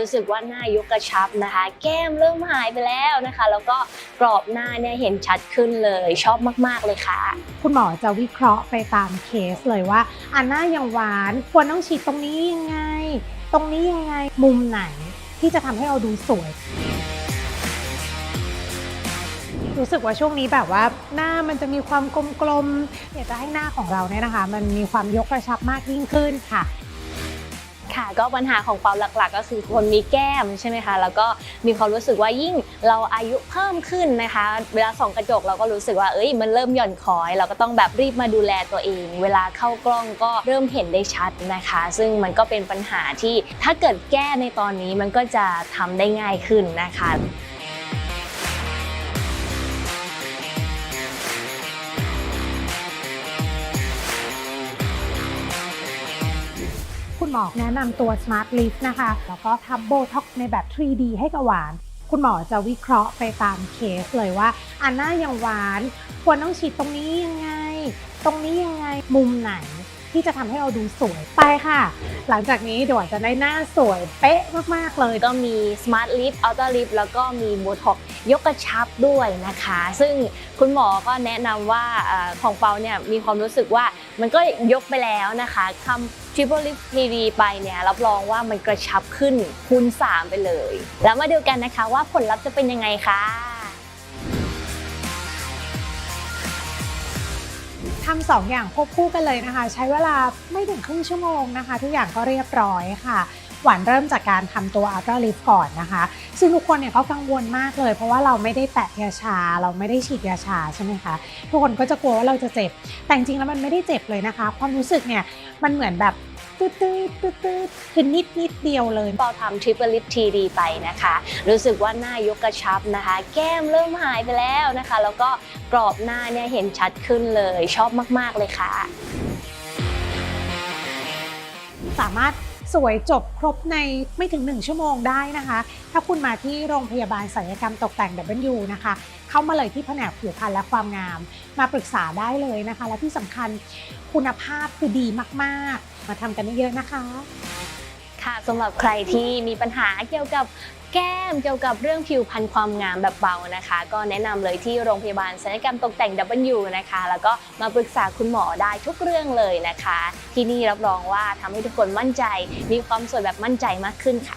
รู้สึกว่าหน้ายกกระชับนะคะ แก้มเริ่มหายไปแล้วนะคะ แล้วก็กรอบหน้าเนี่ยเห็นชัดขึ้นเลยชอบมาก ๆ เลยค่ะ คุณหมอจะวิเคราะห์ไปตามเคสเลยว่าอันหน้ายังหวานควรต้องฉีดตรงนี้ยังไง ตรงนี้ยังไงมุมไหนที่จะทำให้เราดูสวยรู้สึกว่าช่วงนี้แบบว่าหน้ามันจะมีความกลมๆอยากจะให้หน้าของเราเนี่ยนะคะ มันมีความยกกระชับมากยิ่งขึ้นค่ะ ค่ะ ก็ปัญหาของเปาหลักๆ ก็คือคนมีแก้มใช่ไหมคะ แล้วก็มีความรู้สึกว่ายิ่งเราอายุเพิ่มขึ้นนะคะ เวลาส่องกระจกเราก็รู้สึกว่าเอ้ยมันเริ่มหย่อนคอย เราก็ต้องแบบรีบมาดูแลตัวเอง เวลาเข้ากล้องก็เริ่มเห็นได้ชัดนะคะ ซึ่งมันก็เป็นปัญหาที่ถ้าเกิดแก้ในตอนนี้มันก็จะทำได้ง่ายขึ้นนะคะ คุณหมอแนะนำตัว Smart Lift นะคะ แล้วก็ทำโบท็อกในแบบ 3D ให้กับหวาน คุณหมอจะวิเคราะห์ไปตามเคสเลยว่าอันหน้ายังหวาน ควรต้องฉีดตรงนี้ยังไง ตรงนี้ยังไงมุมไหน ที่จะทำให้เราดูสวยไปค่ะ หลังจากนี้เดี๋ยวจะได้หน้าสวยเป๊ะมากๆเลยก็มี Smart Lift Ultra Lift แล้วก็มี Botox ยกกระชับด้วยนะคะ ซึ่งคุณหมอก็แนะนำว่าอของเปาเนี่ยมีความรู้สึกว่ามันก็ยกไปแล้วนะคะทำ Triple Lift 3D ไปเนี่ยรับรองว่ามันกระชับขึ้นคูณ3ไปเลย แล้วมาดูกันนะคะว่าผลลัพธ์จะเป็นยังไงค่ะ ทำสองอย่างควบคู่กันเลยนะคะ ใช้เวลาไม่ถึงครึ่งชั่วโมงนะคะ ทุกอย่างก็เรียบร้อยค่ะ หวานเริ่มจากการทำตัว Ultra Lift ก่อนนะคะ ซึ่งทุกคนเนี่ยก็กังวลมากเลย เพราะว่าเราไม่ได้แตะยาชา เราไม่ได้ฉีดยาชาใช่ไหมคะ ทุกคนก็จะกลัวว่าเราจะเจ็บ แต่จริงแล้วมันไม่ได้เจ็บเลยนะคะ ความรู้สึกเนี่ยมันเหมือนแบบ ตืดตืดตืดตืดคือนิดนิดเดียวเลยเปาทำทริปลิปทีดีไปนะคะ รู้สึกว่าหน้ายกกระชับนะคะ แก้มเริ่มหายไปแล้วนะคะ แล้วก็กรอบหน้าเนี่ยเห็นชัดขึ้นเลย ชอบมาก ๆ เลยค่ะ สามารถ สวยจบครบในไม่ถึง 1 ชั่วโมงได้นะคะ ถ้าคุณมาที่โรงพยาบาลศัลยกรรมตกแต่ง W นะคะ เข้ามาเลยที่แผนกผิวพรรณและความงาม มาปรึกษาได้เลยนะคะ และที่สำคัญคุณภาพคือดีมากๆ มาทำกันเยอะๆนะคะ ค่ะสำหรับใครที่มีปัญหาเกี่ยวกับ แก้มเกี่ยวกับเรื่องผิวพรรณความงามแบบเบานะคะ ก็แนะนำเลยที่โรงพยาบาลศัลยกรรมตกแต่ง W นะคะ แล้วก็มาปรึกษาคุณหมอได้ทุกเรื่องเลยนะคะ ที่นี่รับรองว่าทำให้ทุกคนมั่นใจ มีความสวยแบบมั่นใจมากขึ้นค่ะ